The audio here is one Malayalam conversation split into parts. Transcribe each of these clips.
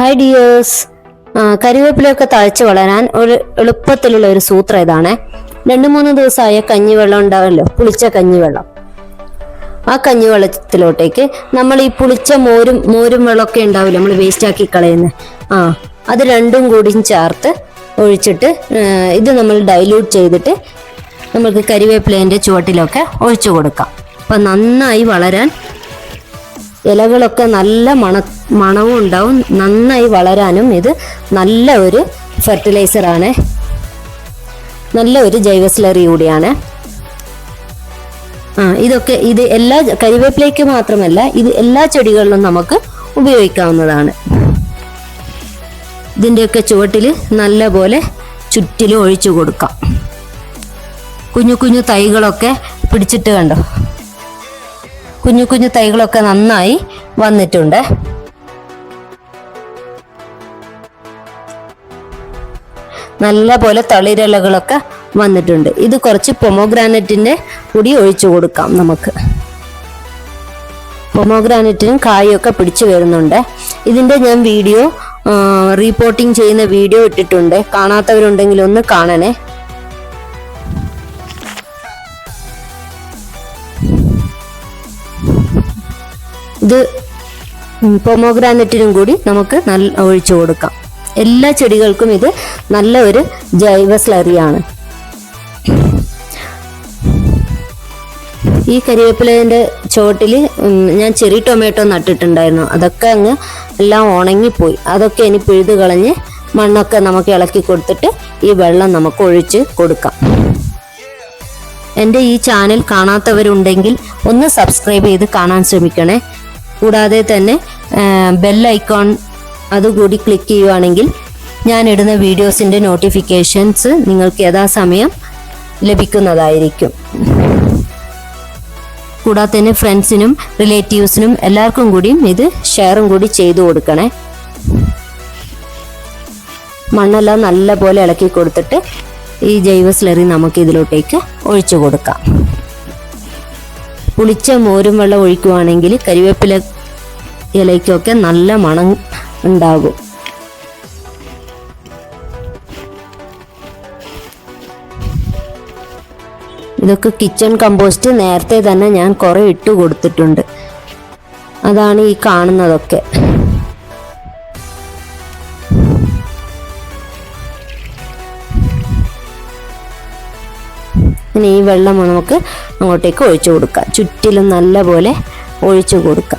ഹായ് ഡിയേഴ്സ് കരിവേപ്പിലയൊക്കെ തഴച്ചു വളരാൻ ഒരു എളുപ്പത്തിലുള്ള ഒരു സൂത്രം ഇതാണ്. രണ്ടു മൂന്ന് ദിവസമായ കഞ്ഞിവെള്ളം ഉണ്ടാവല്ലോ പുളിച്ച കഞ്ഞിവെള്ളം. ആ കഞ്ഞിവെള്ളത്തിലോട്ടേക്ക് നമ്മൾ ഈ പുളിച്ച മോരും മോരും വെള്ളമൊക്കെ ഉണ്ടാവില്ല നമ്മൾ വേസ്റ്റ് ആക്കി കളയുന്നത്. ആ അത് രണ്ടും കൂടി ചേർത്ത് ഒഴിച്ചിട്ട് ഇത് നമ്മൾ ഡൈല്യൂട്ട് ചെയ്തിട്ട് നമുക്ക് കരിവേപ്പിലേന്റെ ചുവട്ടിലൊക്കെ ഒഴിച്ചു കൊടുക്കാം. അപ്പം നന്നായി വളരാൻ ഇലകളൊക്കെ നല്ല മണ മണവും ഉണ്ടാവും. നന്നായി വളരാനും ഇത് നല്ല ഒരു ഫെർട്ടിലൈസറാണ് നല്ല ഒരു ജൈവ സ്ലറി കൂടിയാണ്. ആ ഇതൊക്കെ ഇത് എല്ലാ കരിവേപ്പിലേക്ക് മാത്രമല്ല ഇത് എല്ലാ ചെടികളിലും നമുക്ക് ഉപയോഗിക്കാവുന്നതാണ്. ഇതിന്റെയൊക്കെ ചുവട്ടിൽ നല്ല പോലെ ചുറ്റിലും ഒഴിച്ചു കൊടുക്കാം. കുഞ്ഞു കുഞ്ഞു തൈകളൊക്കെ പിടിച്ചിട്ട് കണ്ടോ? കുഞ്ഞു കുഞ്ഞു തൈകളൊക്കെ നന്നായി വന്നിട്ടുണ്ട്. നല്ല പോലെ തളിരിലകളൊക്കെ വന്നിട്ടുണ്ട്. ഇത് കുറച്ച് പൊമോഗ്രാനറ്റിന്റെ കൂടി ഒഴിച്ചു കൊടുക്കാം നമുക്ക്. പൊമോഗ്രാനറ്റിനും കായൊക്കെ പിടിച്ചു വരുന്നുണ്ട്. ഇതിന്റെ ഞാൻ വീഡിയോ റീപ്പോർട്ടിംഗ് ചെയ്യുന്ന വീഡിയോ ഇട്ടിട്ടുണ്ട്. കാണാത്തവരുണ്ടെങ്കിൽ ഒന്ന് കാണണേ. ഇത് പൊമോഗ്രാനറ്റിനും കൂടി നമുക്ക് നല്ല ഒഴിച്ചു കൊടുക്കാം. എല്ലാ ചെടികൾക്കും ഇത് നല്ല ഒരു ജൈവ സ്ലറിയാണ് ഈ കരിവേപ്പിലേന്റെ ചുവട്ടിൽ ഞാൻ ചെറി ടൊമാറ്റോ നട്ടിട്ടുണ്ടായിരുന്നു. അതൊക്കെ അങ്ങ് എല്ലാം ഉണങ്ങിപ്പോയി. അതൊക്കെ ഇനി പിഴുത് കളഞ്ഞ് മണ്ണൊക്കെ നമുക്ക് ഇളക്കി കൊടുത്തിട്ട് ഈ വെള്ളം നമുക്ക് ഒഴിച്ച് കൊടുക്കാം. എന്റെ ഈ ചാനൽ കാണാത്തവരുണ്ടെങ്കിൽ ഒന്ന് സബ്സ്ക്രൈബ് ചെയ്ത് കാണാൻ ശ്രമിക്കണേ. കൂടാതെ തന്നെ ബെൽ ഐക്കോൺ അതുകൂടി ക്ലിക്ക് ചെയ്യുവാണെങ്കിൽ ഞാൻ ഇടുന്ന വീഡിയോസിന്റെ നോട്ടിഫിക്കേഷൻസ് നിങ്ങൾക്ക് യഥാസമയം ലഭിക്കുന്നതായിരിക്കും. കൂടാതെ തന്നെ ഫ്രണ്ട്സിനും റിലേറ്റീവ്സിനും എല്ലാവർക്കും കൂടിയും ഇത് ഷെയറും കൂടി ചെയ്തു കൊടുക്കണേ. മണ്ണെല്ലാം നല്ല പോലെ ഇളക്കി കൊടുത്തിട്ട് ഈ ജൈവ സ്ലറി നമുക്ക് ഇതിലോട്ടേക്ക് ഒഴിച്ചു കൊടുക്കാം. പുളിച്ച മോരും വെള്ളം ഒഴിക്കുവാണെങ്കിൽ കരിവേപ്പില ഇലയ്ക്കൊക്കെ നല്ല മണം ഉണ്ടാകും. ഇതൊക്കെ കിച്ചൺ കമ്പോസ്റ്റ് നേരത്തെ തന്നെ ഞാൻ കുറെ ഇട്ട് കൊടുത്തിട്ടുണ്ട്. അതാണ് ഈ കാണുന്നതൊക്കെ. ഇനി ഈ വെള്ളം നമുക്ക് അങ്ങോട്ടേക്ക് ഒഴിച്ചു കൊടുക്കാം. ചുറ്റിലും നല്ല പോലെ ഒഴിച്ചു കൊടുക്കാം.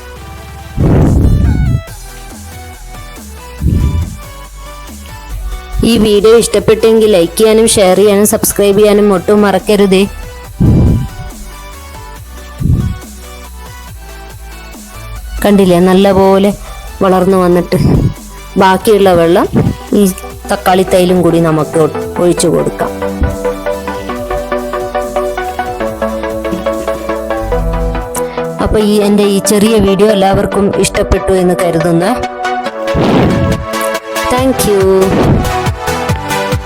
ഈ വീഡിയോ ഇഷ്ടപ്പെട്ടെങ്കിൽ ലൈക്ക് ചെയ്യാനും ഷെയർ ചെയ്യാനും സബ്സ്ക്രൈബ് ചെയ്യാനും ഒട്ടും മറക്കരുതേ. കണ്ടില്ലേ? നല്ലപോലെ വളർന്നു വന്നിട്ട്. ബാക്കിയുള്ള വെള്ളം ഈ തക്കാളി തൈലും കൂടി നമുക്ക് ഒഴിച്ചു കൊടുക്കാം. അപ്പൊ ഈ എന്റെ ഈ ചെറിയ വീഡിയോ എല്ലാവർക്കും ഇഷ്ടപ്പെട്ടു എന്ന് കരുതുന്നു. Thank you